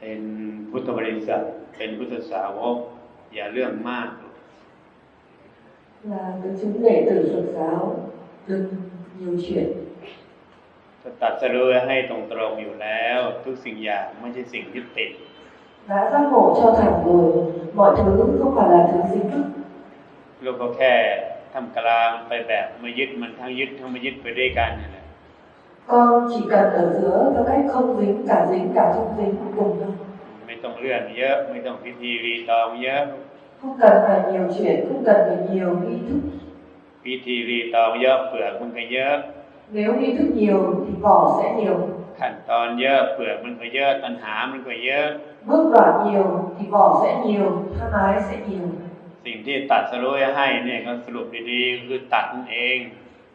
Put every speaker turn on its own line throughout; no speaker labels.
เป็นพุทธบริษัทเป็นพุทธสาวกอย่าเรื่องมาก
là cái chứng đệ tử Phật giáo đừng nhiều chuyện
ตัดสรูยให้ตรงตรงอยู่แล้ว ทุกสิ่งอย่างไม่ใช่สิ่งยึดติด
đã giác ngộ cho thẳng rồi mọi thứ không phải là thứ dính t h
ứ ก็แค่ทำกลางไปแบบไม่ยึดมันทั้งยึดทั้งไม่ยึดไปด้วยกันนะ
con chỉ cần ở giữa theo cách không dính cả dính cả không dính cùng thôi không cần phải nhiều chuyện không cần phải nhiều nghi thức
พิธีรีตองเยอะเปลือกมันก็เยอะ
nếu nghi thức nhiều thì vỏ sẽ nhiều
ขั้นตอนเยอะเปลือกมันก็เยอะตัณหามันก็เยอะ
bước đoạn nhiều thì vỏ sẽ nhiều tham ái sẽ nhiều
สิ่งที่ตัดสรุปให้เนี่ยก็สรุปดีๆคือตัดเอง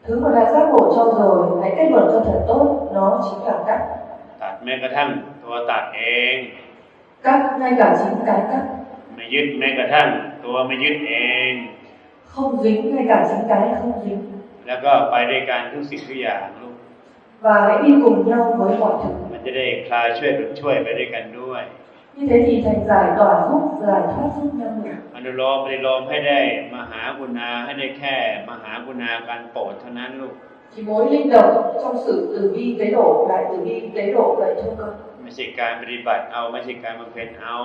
thứ mà đã giác ngộ cho rồi hãy kết luận cho thật tốt nó chính là cắt
tạt tạt cả tôi ตัดแม้กระทั่งตัวตัดเอง
cắt ngay cả chính cái cắt
mày mày cả tôi ไม่ยึดแม้กระทั่งตัวไม่ยึดเอง
không dính ngay cả chính cái không dính
แล้วก็ไปด้วยกันทุกสิ่งทุกอย่างลูก
và hãy đi cùng nhau với mọi thứ sẽ được với
มันจะได้คลายช่วยหลุดช่วยไปด้วยกันด้วย
มีแต่จิตใ i ก่อนุกหลายท่าุกยัง
อนุโลมปฏิโลมให้ ได้มหากุณาให้ ได้ แค่มหากุณาการโปรดเท่านั้น ลูก
ทีโมยลิ่งดอก้องสื่ตื่นวิ่งเตะโดดไหตื่นวิ่งเตะโดดไหทุกข์
ไม่ใช่การปฏิบัติเอาไม่ใช่การบำเพ็ญเอา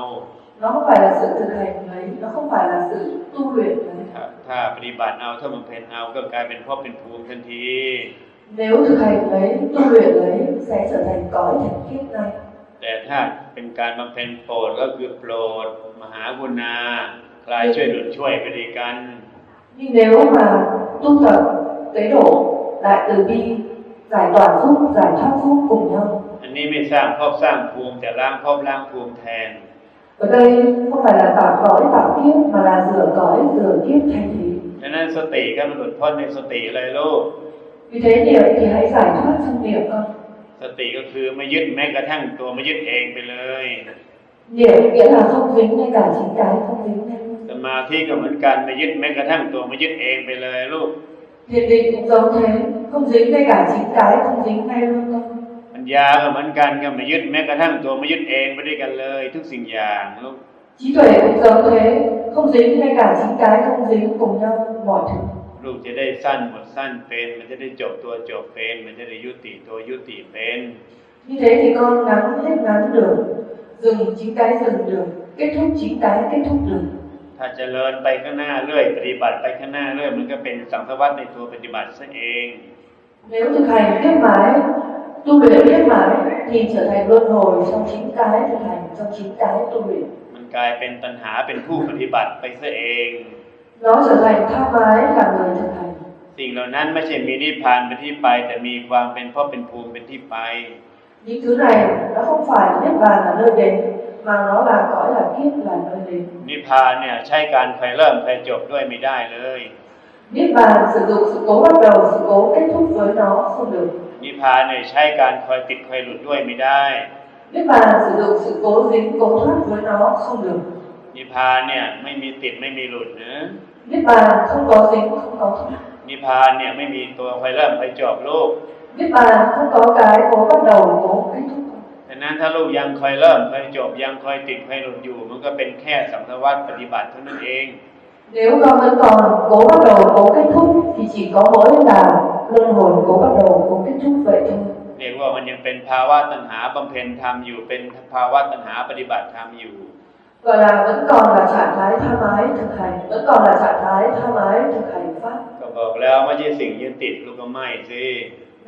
nó không phải là sự thực hành ấy nó không phải là sự tu luyện ấy
ถ้า ปฏิบัติ เอาถ้าบำเพ็ญเอา ก็ กลาย เป็นพ่อเป็นภูมิทันที
nếu thực hành ấy tu luyện ấy sẽ trở thành cõi thành kiếp này
แต่ถ้าเป็นการบำเพ็ญโปรดก็คือโปรดมหาบุณาคลายช่วยหลุดช่วยไปดีกัน
nhưng nếu mà tu tập tế độ lại từ bi giải toàn giúp giải thoát giúp cùng nhau
อันนี้ไม่สร้างภพสร้างภูมิแต่ล้างภพล้างภูมิแทน
ở đây không phải là tạo cõi tạo kiếp mà là rửa cõi rửa kiếp thành thí
ดังนั้นสติก็มันหลุดพ้นในสติเลยลูก
vì thế niệm thì hãy giải thoát trong niệm con
สติก็คือไม่ยึดแม้กระทั่งตัวไม่ยึดเองไปเลย
เดี๋ยวเวลาเขาเว้นในการชิตใจเข้าเว้นใน
สมาธิก็เหมือนกันไม่ยึดแม้กระทั่งตัวไม่ยึดเองไปเลยลูก
เดี๋ยวเดียน cũng giống thế không dính ngay cả chính c á
ปัญญาก็เหมือนกันก็ไม่ยึดแม้กระทั่งตัวไม่ยึดเองไปด้วยกันเลย ทุกสิ่งอย่างลูก
trí tuệ cũng g i ố เ g ้ h ế không dính ngay cả chính cái không dính cùng n
ลูกจะได้สั้นหมดสั้นเป็น มันจะได้จบตัวจบเป็นมันจะได้ยุติตัวยุติเป็น
Như thế thì con ngắn hết ngắn được, dừng chính cái dừng được, kết thúc chính cái kết thúc được.
ถ้าเจริญไปข้างหน้าเรื่อยปฏิบัติไปข้างหน้าเรื่อยมันก็เป็นสังสวัตในตัวปฏิบัติซะเอง
Nếu thực hành tiếp mãi, tu luyện tiếp mãi thì trở thành luân hồi trong chính cái thực hành trong chính cái tu luyện.
มันกลายเป็นตัณหาเป็นผู้ปฏิบัติไปซะเองสิ่งเหล่านั้นไม่ใช่มีนิพพานเป็นที่ไปแต่มีความเป็นพ่อเป็นภูมิเป็นที่ไป
นี่คือไรแล้วของฝ่ายนิพพานเรื่องเด่นมาเนาะลาก่อนหลักคิดหลังเรื่เด่น
นิพพานเนี่ยใช้การไปเริ่มไปจบด้วยไม่ได้เลย
นิพพานสุดสุดโกว่าเราสุดโก้แค่ทุกข์ฝืนเนาะสุดเ
นิพพานเนี่ยใช้การคอยติดคอยหลุดด้วยไม่ได้
นิพพานสุดสุดโกว่าเราสุดโก้แค่ทุ้ง์ฝืนเนาะสุดเ
นิพพานเนี่ยไม่มีติดไม่มีหลุดนะ
นิพพาน k h ô ต g có dính không có
นิพพานเนี่ยไม่มีตัวไฟเริ่มไฟจบโลก
นิพพาน k h ô ต g có cái cố bắt đầu cố kết thúc
ดังนั้นถ้าลูกยังคอยเริ่มคอยจบ ยังคอยติดคอยหลุดอยู่ มันก็เป็นแค่สัมภวัตปฏิบัติเท่านั้นเอง
เด nếu con vẫn c ่ n cố bắt đ ầ ่ cố kết thúc thì chỉ có m ่ i là luân hồi cố bắt đầu cố kết thúc vậy thôi
เรียกว่ามันยังเป็นภาวะตัณหาบำเพ็ญธรรมอยู่เป็นภาวะตัณหาปฏิบัติธรรมอยู่
Gọi là vẫn còn là trạng thái tha mái thực hành, vẫn còn là trạng thái tha mái thực hành pháp.
ก็บอกแล้วไม่ใช่สิ่งยึดติดลูกก็ไม่สิ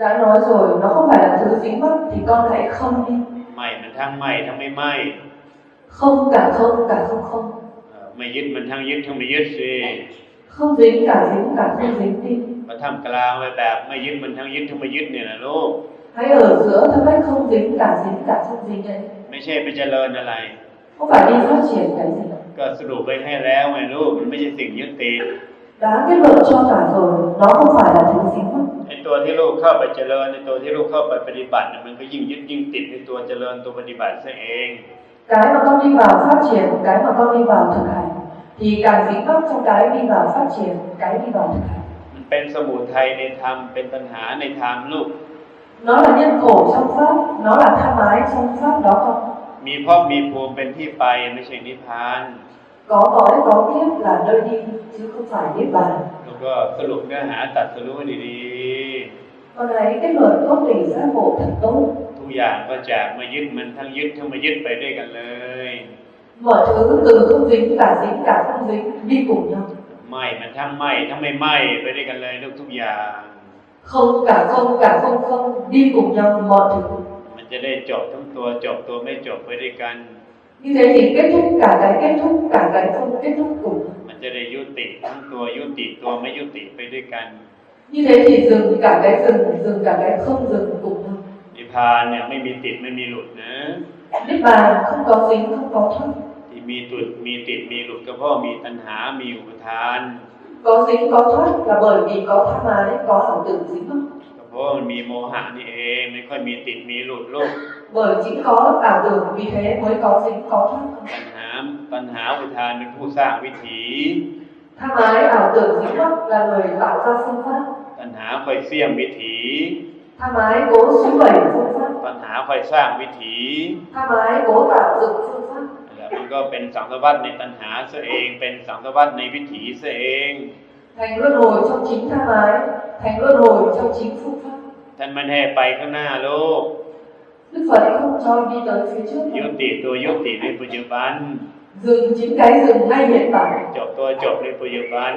Đã nói rồi, nó không phải là thứ dính mắc thì con hãy không đi.
ไม่มันทั้งไม่ทั้งไม่ไม่
Không cả không cả không không.
ไม่ยึดมันทั้งยึดทั้งไม่ยึดสิ
Không dính cả dính cả không dính đi.
มาทำกลางไปแบบไม่ยึดมันทั้งยึดทั้งไม่ยึดเนี่ยนะลูก
Hãy ở giữa theo cách không dính cả dính cả không dính đ ấ
ไม่ใช่ไปเจริญอะไร
ก็ phải đi p h า t triển cái gì không?
Cả sự đổ bay hay léo mà lúc mình mới chỉ tỉnh nhất tế.
อ ã kết luận cho cả rồi, nó không phải là thứ gì mất.
ตัวที่ลูกเข้าไปเจริญในตัวที่ลูกเข้าไปปฏิบัติมันก็ยิ่งยึดยิ่งติดในตัวเจริญตัวปฏิบัติซะเอง
การมาต้องมีบาปฟัดเฉียนการมาต้องมีบาปถึงใครที่การสิงต้องจงการมีบาปฟัดเฉียนการมีบาปถึงใคร
มันเป็นสมุทัยในธรรมเป็นปัญหาในธรรมลูก
น้อยละเนี่ยโกรธช่งฟัดน้อยละทำร้าช่งฟัดน้อยละ
มีพ่อมีภูมิเป็นที่ไปไม่ใช่นิพพาน
ก็ขอให้ข็เรียกหลานโดยดีชื่อคุใฝ่านิพพาน
แล้วก็สรุปเนื้อหาตัดสรุปดี
ๆก็ไหนก็เหมือนต้องตีสั้นโบถึงตุ้น
ทุกอย่างก็จะมายึดมันทั้งยึดทั้งมายึดไปด้วยกันเลย
หมดถืงตือต้องดิ้งกับดิ้งกับต้องดิ้งมีกลุ่มยัง
ไม่ มันทั้งไม่ทั้งไม่ไม่ไปด้วยกันเลยทุกทุกอย่าง
คงกับคงกับคงคงดีกลุ่มยังหมดถือ
มันจะได้จบทุกตัวจบตัวไม่จบไปด้วยกัน
มีแต่เห็นแค่ทุกข์กับใจแค่ทุกข์กับใจทุกข์ทุกข์กลุ่ม
มันจะได้ยุติทั้งตัวยุติตัวไม่ยุติไปด้วยกัน
มีแต่เห็นจึงกับใจจึงจึงกับใจจึงกลุ่ม
นิพพานเนี่ยไม่มีติดไม่มีหลุดนะ
นิพพานทุกข์ก็สิ้นทุกข์ทุกข
ที่มีติดมีติดมีหลุดก็เพราะมีตัณหามีอุปทาน
ก็สิ้นก็ทุกขระเบิดดีก็ทำมาได้ก็สังตึงสิ้นทุกข
ราะมันมีโมหะนี่เองไม่ค่อยมีติดมีหลุดโลก
bởi chính có ảo tưởng vì thế mới có dính có thoát
ปัญหาปัญหาอุทานเป็นผู้สร้างวิถี
tham ái ảo tưởng dính mắc là người tạo ra phương pháp
ปัญหาคอยเสี่ยมวิถี
tham ái cố xúi bẩy phương pháp
ปัญหาคอยสร้างวิถี
tham ái cố tạo dựng phương pháp
แล้วมันก็เป็นสังสวัตในปัญหาซะเองเป็นสังสวัตในวิถีซะเอง
thành luân hồi trong chính tham ái thành luân hồi trong chính phụ pháp
thành ท่านไม่ให้ไปข้างหน้าลูก
Đức Phật không cho đi tới phía trước. Nữa.
ยุติตัวยุติในปัจจุบัน
Dừng chính cái dừng ngay hiện tại.
จบตัวจบในปัจจุบัน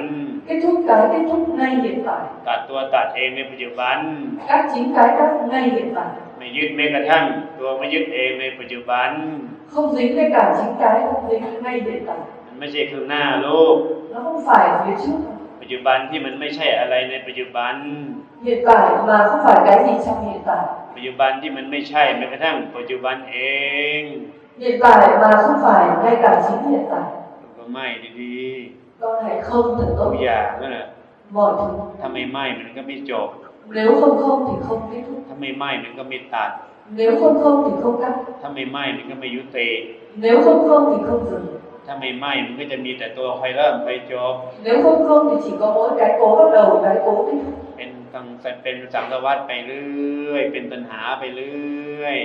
Kết thúc cái kết thúc ngay hiện tại.
ตัดตัวตัดเองในปัจจุบัน
các chính cái các ngay hiện tại.
mày yết yết mê cả ไม่ยึดแม้กระทั่งตัวไม่ยึดเองในปัจจุบัน
Không dính ngay cả chính cái không dính ngay hiện tại. mới
ไม่ใช่ข้างหน้าลูก
Nó không phải phía trước.
จจุบันที่มันไม่ใช่อะไรในปัจจุบัน
ุยึดไปมาผู้ฝ่ายใดที่ชอบยึดไป
ปัจจุบันที่มันไม่ใช่แม้กระทั่งปัจจุบันเอง
ุยึดไปมาผู้ฝ่ายใดการชี้ยึดไป
ก็ไม่ดีดี
ก็ให้เข้าถึงตัว
อย่างนั่นแหละหมดทุกถ้าไม่ไหม้ มันก็ไม่จบ
เร็วคงคงถึงคงไม่ทุกทำไมไม้ มันก็ไม่ตัดเร็วคงคงถึงคงกันทำไม่ไหม้ มันก็ไม่ยุติเลร็วคงคงถึงคงจบ
ถ้าไม่ไหม้มันก็จะมีแต่ตัวไฟเริ่มไฟจบ
เดี๋วคงคงจะฉก็โมดไก่โก้เราไก่โก้
นทางเป็นสังวัสไปเรื่อยเป็นปัญหาไปเรื่อย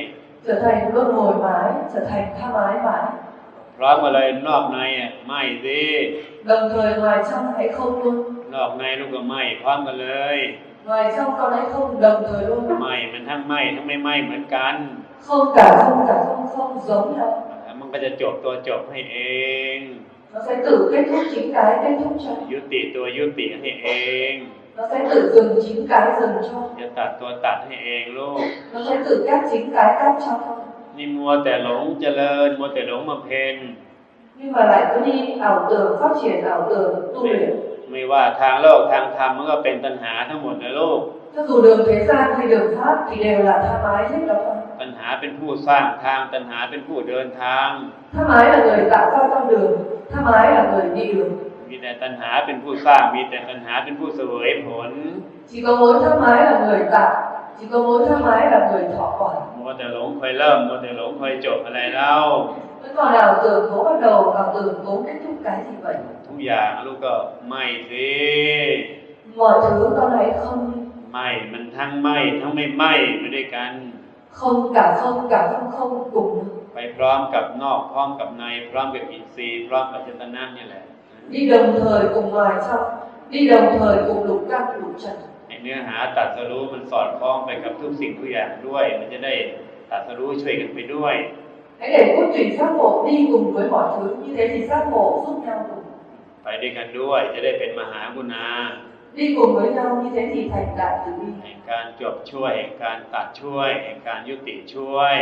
จะทยก็โงยไมจะทยท่าไม้ไป
ร้อนมาเลยนอกในอ่ะไม้สิ
ดำเทยวายช่างไอ้คงลุง
นอกในลูกก็ไหม้พร้อมกันเลย
วายช่างก็ไอ้คงดำเทยลูก
ไม้มันทั้งไม้ทั้งไม่ไม้เหมือนกัน
คงกะคงกะคงคงสมแล้ว
ก็จะจบตัวจบให้เอง
เราใช้ตื่นเป็นทุกจิตกายเป็นทุกช
ยุติตัวยุติให้เอง
เราใช้ตื่นดึงจิตกายดึงชอบ
จะตัดตัวตัดให้เองลูกเ
ราใช้ตื่นแก้จิตกายแก้ชอบ
นี่มัวแต่หลงเจริญมัวแต่หลงมาเพน
นี่มาหลายคนนีเอาเดิมฟักเฉียนเอาเดิมตุ้ย
ไม่ว่าทางโลกทางธรรมมันก็เป็นตัณหาทั้งหมดในโลก
ถ้าดูเดิมเพสร้างให้เดิมภาพกี่เดียวละทำไมให้เรา
าเป็นผู้สร้างทางตัณหาเป็นผู้เดินทาง
ถ้าไม้อะเลยตัดก็ต้องเดินถ้าไม้อะเลยยืน
มีแต่ตัณหาเป็นผู้สร้าง มีแต่ตัณหาเป็นผู้เสวยผล
จิโกโมถ้าไม้อะเลยตัดจิโกโมถ้าไม้อะเลยถอดก่อน
มัวแต่หลงคอยเริ่มมัวแต่หลงคอยจบอะไรเล่า
เมื่อก่อนเราเติมโกบัดโดเราเติมโกแค่ทุกการที่ไป
ทุกอย่างลูกก็ไม่สิ
หม i ถือตอนไหนค k
ไม่ มันทั้งไม่ทั้งไม่ไม่ไปด้วยกัน
คงกับคงกับต้องคงกลุ่ม
ไปพร้อมกับนอกพร้อมกับในพร้อมกับอินทรีย์พร้อมกับจิตนานี่แหละ
นี่ดมเพยกุมไมชอบนีดมเพยกุมลูกก้าลูกฉัน
เนื้อหาตัดสรู้มันสอดคล้องไปกับทุกสิ่งทุกอย่างด้วย มันจะได้ตัดสรู้ช่วยกันไปด้วย
ใหเด็กก็จุ่ยสร้งโบกนี่กลุ่มดวยหมอถือมีเด็กจุ่สร้งโบกสุ่มยาว
ไปด้วยกันด้วยจะได้เป็นมหาบุญนา
นี่กลุ่มของเรามีแท้ที่ไทยตัดหรือมีแห่
งการจบช่วยแห่งการตัดช่วยแห่งการยุติช่วย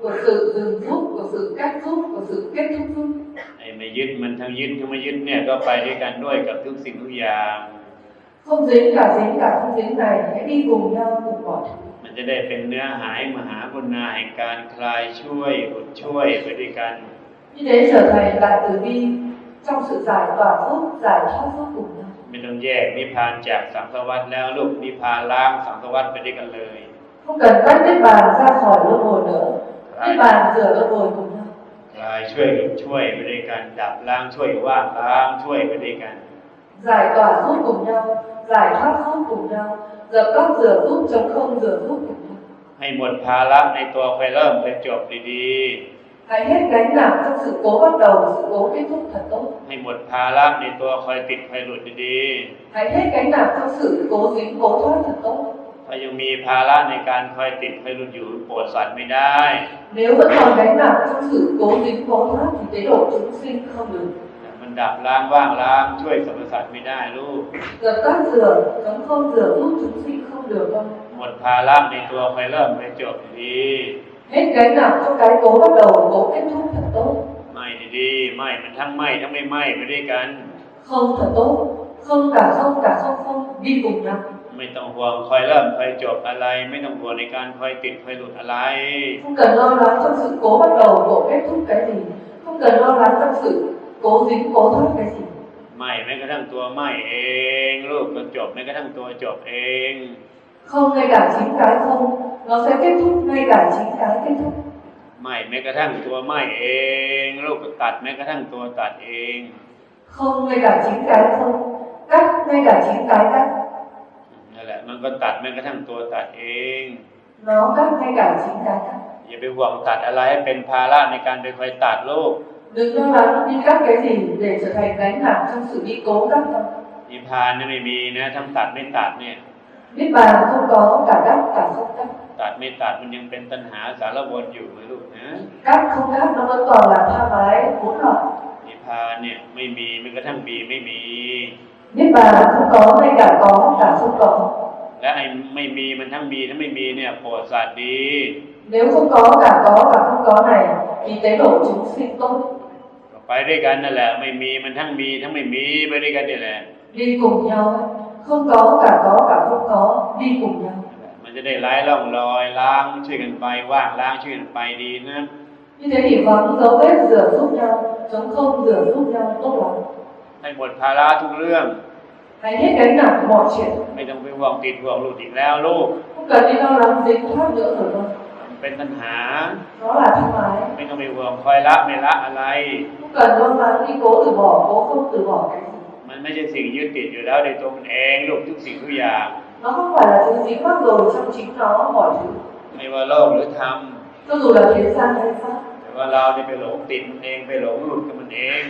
của sự dừng thúc của sự cắt thúc của sự kết thúc thúc
ไอ้ไม่ยึดมันทั้งยึดทั้งไม่ยึดเนี่ยก็ไปด้วยกันด้วยกับทุกสิ่งทุกอย่าง
không dính cả dính cả không dính này hãy đi cùng nhau cùng mọi
มันจะได้เป็นเนื้อหายมหาบุญนาแห่งการคลายช่วยอดช่วยไปด้วยกัน
như thế trở thành đại từ bi trong sự giải tỏa phúc giải thoát phúc cùng nhau
ม่ต้องแยกนิพพานจากสังสวัตแล้วลูกนิพพานล้างสังสวัตไปด้วยกันเลย
ผู้เกิดก็นิพพานสร้างขอนลูกโอนเนอนิพพานเกิดลูกโอนคุณนะ
ใช่ช่วยช่วยไปด้วยกันดับล้างช่วยว่าล้างช่วยไปด้วยกัน
giải tỏa giúp cùng nhau giải thoát giúp c ก n g nhau dập tắt rửa giúp chống không rửa g i
ให้หมดภาระในตัวไปเริ่มไปจบดีๆ
ให้ y hết gánh n ặ ั g trong ด ự cố bắt đầu sự cố kết thúc thật tốt
hay một phá lá để tôi khỏi tịt khỏi lụt đi đi
thay hết gánh nặng trong s cố dính cố thoát thật tốt
ถ้ายังมีภาระในการคอยติดคอยหลุดอยู่ปวดสัตว์ไม่ได้
เนื้อมันแข็งแบบต้องสื่อโกงดิ้นโกงที่เดโดชุกซิ้นเข้ามือ
มันดับล้างว่างล้างช่วยสรรพสัตว์ไม่ได้ลูก
เกิดตั้งเสื่อมต้งข้อเสื่อมลูกจุดซิ้นเข้าเดือบ
หมดภาระในตัวคอยเริ่มคอยจบดี
Hết cái nào trong cái cố bắt đầu cố kết thúc thật tốt
ไม่ดีๆไม่มันทั้งไม่ทั้งไม่ไม่ไปด้วยกัน
Không thật tốt Không cả không cả không không đi cùng nhau
ไม่ต้องห่วงคอยเริ่มคอยจบอะไรไม่ต้องห่วงในการคอยติดคอยหลุดอะไร
Không cần lo lắng trong sự cố bắt đầu cố kết thúc cái gì Không cần lo lắng trong sự cố dính cố thoát cái gì
ไม่แม้กระทั่งตัวไม่เองลูกก็จบแม้กระทั่งตัวจบเอง
không ngay cả chính cái không nó sẽ kết thúc ngay cả chính cái kết thúc
ไม่แม้กระทั่งตัวไม่เอง โลกตัดแม้กระทั่งตัวตัดเอง
không ngay cả chính cái không cắt ngay cả chính cái cắt
นั่นแหละมันก็ตัดแม้กระทั่งตัวตัดเอง
nó cắt ngay cả chính cái cắt
อย่าไปห่วงตัดอะไรให้เป็นภาระในการไปคอยตัดโลก
đừng lo lắng đi cắt cái gì để trở thành gánh nặng trong sự đi cố cắt
นิพพานนี่ไม่มีนะทั้งตัดไม่ตัดเนี่ย
นิพพานทุกกองตัดดักตัดทุก
ตัดไม่ตัดมันยังเป็นตัณหาสารวนอยู่ไหมลูกนะ
กัดคงกัดนำันต่อแบบผ้าไหมหุ่นหรอ
นิพพานเนี่ยไม่มีมันกระทั่งมีไม่มี
นิพพานทุกกองไม่กัดกองกัดสุกกอง
และไอ้ไม่มีมันทั้งมีทั้งไม่มีเนี่ยโปรดสัตว์ดี
เดี๋ยวทุกกองกัดกองกับทุกกองไหนมีเจ๋อหลงจุดสิบต้น
ไปด้วยกันนั่นแหละไม่มีมันทั้งมีทั้งไม่มีไปด้วยกันนี่แหละ
ดีกลุ่มเดียว không có cả có cả không có đi cùng nhau
Mình sẽ để lái bay, bay, มันจะได้ไหลล่องลอยล้างช่วยกันไปว่างล้างช่วยกันไปดีนะ
như thế thì vắng dấu vết rửa giúp nhau chống không rửa giúp nhau tốt lắm
một thà ให้หมดภาระทุกเรื่อง
hãy hết gánh nặng mọi chuyện
ไม่ต้องไปห่วงติดห่วงหลุดอีกแล้วลูก
không cần đi lo lắng dính thoát nữa rồi con เป็นปัญหา nó là thân mái ไม
่ต้องไปห่วงคอยละไม่ละอะไร
không cần đi lo lắng đi cố từ bỏ cố không từ bỏ cái
ไม่ใช่สิ่งยึดติดอยู่แล้วในตัวมันเองโลกทุกสิ่งทุกอย่าง
เราไม่ว่าจะจริงว่าโลกชั่งชิงเราหมด
ไม่ว่าโลกหรือธรรม
ก็รู้ลเพียงสั้นแค่สั้น
ว่าเราเนี่ไปหลงติดมันเองไปหลงหลุดกับมันเอง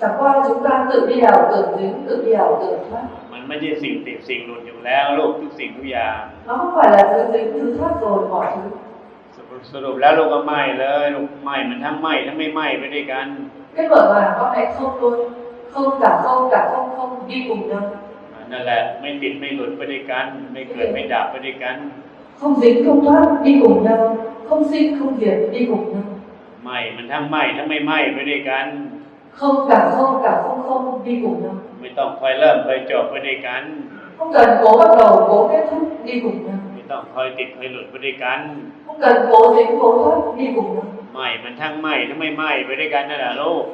จากว่าจุดการตื่นเดียวตื่นถึงตื่นเดียวตื่นมา
มันไม่ใช่สิ่งติดสิ่งหลุดอยู่แล้วโลกทุกสิ่งทุกอย่าง
เราไม่ว่าจะจริงคือถ้าโลกหมด
สรุปแล้วลงก็ไหม่เลยลกไหม่มันทั้งไหม่ทั้งไม่ไหม่ไปด้วยกัน
ก็เหมือว่าก็ไปทุบตุข้องกับข้องกับข้องข้องที่กลุ่มนั้น
นั่นแหละไม่ติดไม่หลุดไปด้วยกันไม่เกิดไม่ดับไปด้วยกัน
ข้องสิ้นข้องพักที่กลุ่มนั้นข้องสิ้นข้องเหยียดที่กลุ่มนั้น
ไม่มันทั้งไหม้ทั้งไม่ไหม้ไปด้วยกัน
ข้องกับข้องกับข้องข้องที่กลุ่มนัน
ไม่ต้องคอยเริ่มไปจบไปด้วยกัน
ข้องกับโผล่ก็ต่อโผล่แค่ทุกที่กลุ่มนไม่ต้องคอยติดคอยหลุดไปด้วยกันข้องกันโผล่สิงโผล่ทุกข์ดีกว่า
ไม่มันทั้งไหม้ทั้งไม่ไหม้ไปด้วยกันนั่นแหละลูก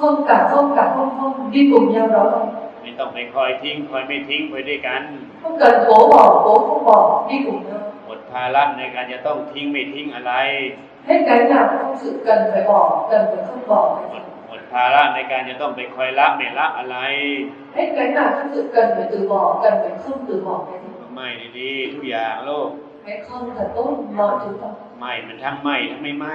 พ้องกับพ้องกับพ้องพ้องที่กลุ่มยัเร้อ
ไม่ต้องไปคอยทิ้งคอยไม่ทิ้งไปด้วยกัน
พ้องกิดโผบอกโผบอกที่กลุ่มเรา
หมดภาระในการจะต้องทิ้งไม่ทิ้งอะไร
ให้กันกับความสุขกันไปบอกกันไปพ้องบอก
หมดภาระในการจะต้องไปคอยละไม่ละอะไร
ให้กันกับความสุขกันไปตือบอกกันไปพ้องตื่นบอก
ไม่ดีทุกอย่างโลก
ไม่คล้องกับต้นหมอถึง
ไม่มันทั้งไม่ทั้งไม่ไม่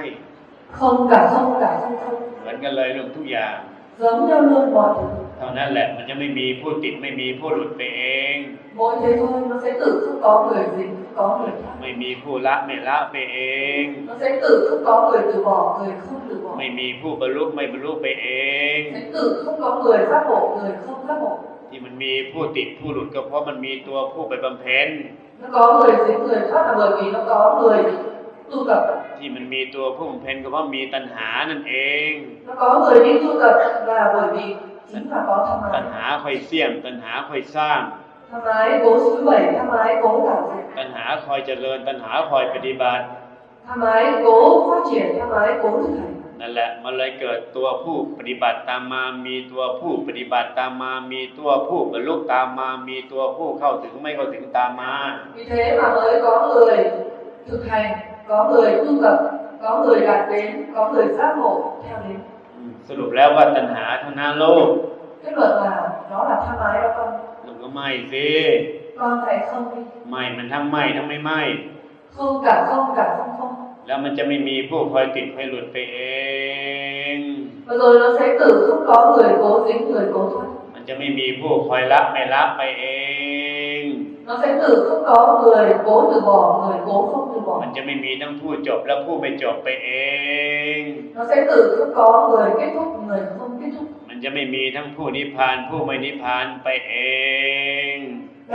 คงกับคล้องกับคล้องกับ
ือนกันเลยเรื่องทุกอย่าง
สมเจริญบ่อย
เท่านั้นแหละมันจะไม่มีผู้ติดไม่มีผู้หลุดไปเอง
บ่อยเลมันจะตื่นทุกกอมือนสิทุกกองเหมือน
ไม่มีผู้ละไม่ละไปเอง
มันจะตื่นทุกกอมือนจะบอคุ้มหรือบอ
ไม่มีผู้บรรลุไม่บรรลุไปเอง
ตื่นทุกกอมือนระกเลยคุ้มพระบอ
ที่มันมีผู้ติดผู้หลุดก็เพราะมันมีตัวผู้ไปบำเพ็ญ
แล้ก็มือนสิเหมืนพระตะเบมีแลหมือน
tu tập ที่มันมีตัวพุ่งเพนก็เพราะมีตัณหานั่นเอง
nó có người đi tu tập là bởi vì chính là có tham
ตัณหาคอยเสี่ยมตัณหาคอยสร้าง
tham ái cố xúi bẩy tham ái c
ตัณหาคอยเจริญตัณหาคอยปฏิบัติ
ทำไมโ i cố phát triển tham ái c
นั่นแหละมันเลยเกิดตัวผู้ปฏิบัติตามมามีตัวผู้ปฏิบัติตามมามีตัวผู้บรรลุตามมามีตัวผู้เข้าถึงไม่เข้าถึงตามมา
v ี thế มาเลยก ó người thực h à có người tu tập có người đạt đến có người giác ngộ theo đến
สรุปแล้วว่าตัณหาทางหน้าโลก ừ,
kết luận là nó là tham ái đó con
ลุงก็ไม่สิ
con phải không đi
ไม่มันทั้งไม่ทั้งไม่ไม่
không cả không cả không không
แล้วมันจะไม่มีผู้คอยติดคอยหลุดไปเอง
và rồi nó sẽ tự không có người cố dính người cố thoát
มันจะไม่มีผู้คอยละไม่ละไปเอง
nó sẽ tự không có người cố từ bỏ người cố không
มันจะไม่มีทั้งผู้จบและผู้ไม่จบไปเองมันจะไม่มีทั้งผู้นิพพานผู้ไม่นิพพานไปเองไ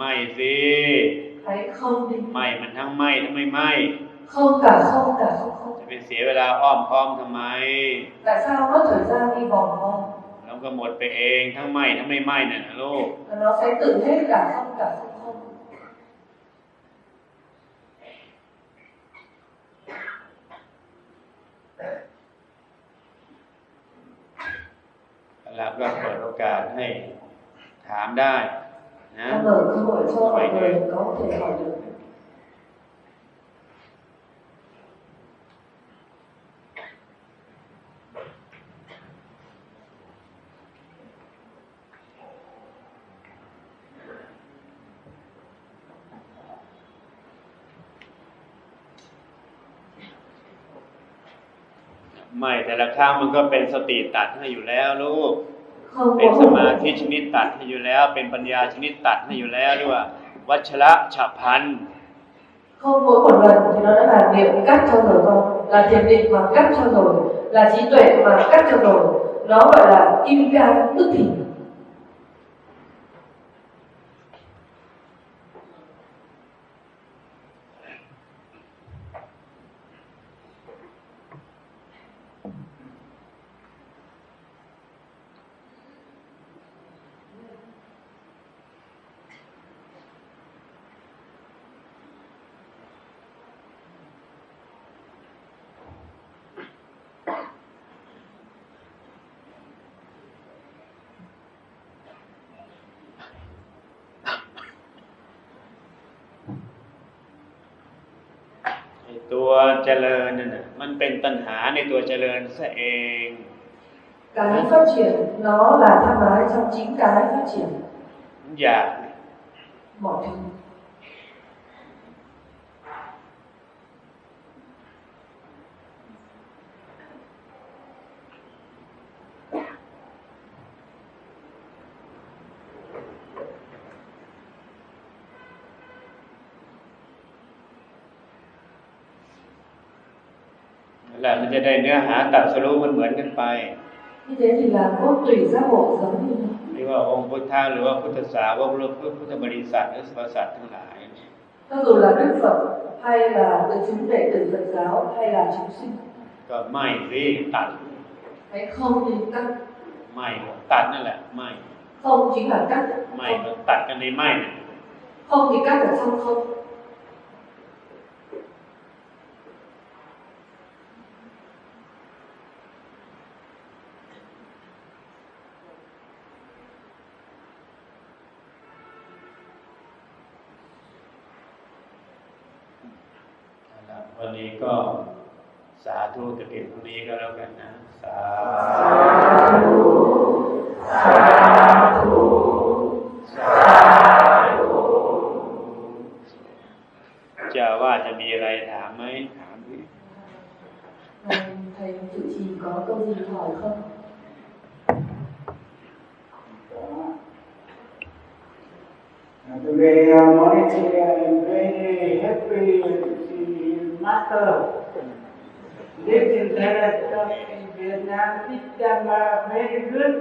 ม่สิไม่มันทั้งไม่ทั้งไม่ไม่จะไปเสียเวลาอ้อมค้อมทำไม
แต่ทราบว่าถือจ้างมีบอก
้ก็หมดไปเอง ทั้งไม่ทั้งไม่ไม่เนี่ยนะลูก
เราใช้ตื่นให้กับข้องกับ
ับก็เปิดโอกาสให้ถามได้ นะ
สมัย
ไม่แต่ละครั้งมันก็เป็นสติตัดให้อยู่แล้วลูกเป็นสมาธิชนิดตัดให้อยู่แล้ว เป็นปัญญาชนิดตัดให้อยู่แล้วหรือว่า วัชระฉับพันเขาบอกว่าเราเรียนการเ่จริญเรา là tiềm năng mà các trao đ เ i là trí tuệ mà các trao đổi nó gọi là kim ก a n g tức thì ตัวเจริญนั่นะมันเป็นตัณหาในตัวเจริญซะเอง การพัฒนา à น h a m ái trong chính cái phát t r อยากและมันจะได้เนื้อหาตัดสรู้มันเหมือนกันไปนี่วตมว่าองค์พุทธาหรือว่าพุทธสาวกหรือพุทธบริษัทหรือสรพสัตว์ทั้งหลายก็ดูละด้วยสัพให้ละจะชิ่นเตื่นจากเช้าให้ละชิ้นสิ้ก็ไม่สิตัดไม่คงนี่ก็ไม่ตัดนั่นแหละไม่คงจริงหอัดไม่ตัดกันในไม่เนี่ยคงจร่งกัดแต่ช่างคงวันนี้ก็สาธุกับเพีทนี้ก็แล้วกันนะสาธุสาธุ สาธุจะว่าจะมีอะไรถามไหมถามดิท h ầ y chủ trì có câu gì h ỏ อ không Lived in Laratop in Vietnam, picked them up very good.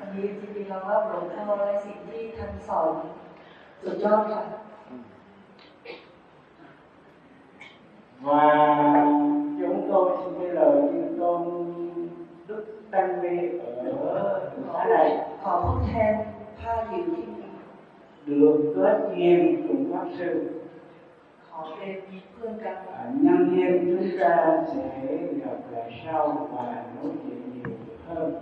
อันนี้จริงๆเราว่าหลวงพ่อในสิ่งที่ท่านสอนสุดยอดค่ะ Và chúng tôi xin bây giờ như con Đức Tăng Ni ở Hóa này Họ cũng thêm pha điều thiên được kết duyên cùng pháp sư nhân viên chúng ta sẽ gặp lại sau và nói chuyện nhiều hơn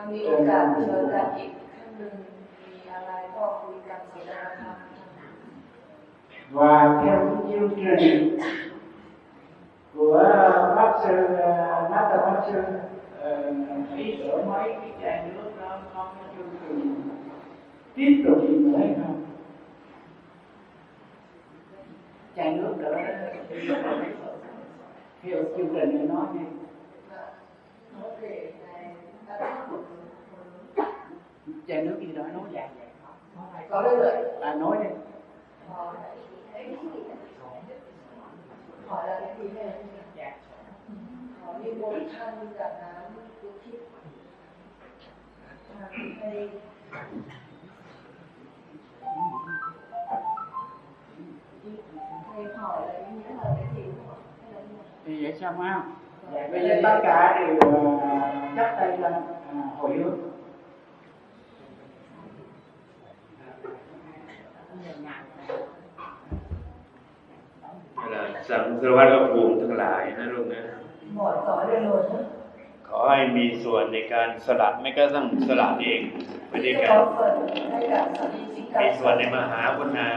ครั้งนี้โอกาสเจอกันอีกครั้งหนึ่งมีอะไรก็คุยกันสนทนาธรรม à, và theo chương trình của bác sư nát à, bác sư ý tưởng mấy cái chai nước nó không có chương trình tiếp tục gì nữa hay không chai nước nữa hiểu chương trình để nói nha chai nước gì đó nói dài vậy có đấy rồi à nói đi hỏi là cái gì này hỏi đi bốn thân giảm nám cứu thiết hay thì vậy sao k h ô n bây giờ tất cả đều chắp tay lên hồi hướng. là สังสารวัตรภูมิทั้งหลายนะลูกนะหมดตขอให้มีส่วนในการสละไม่ก็ต้องสละเองไม่ได้การมีส่วนในมหาวุณา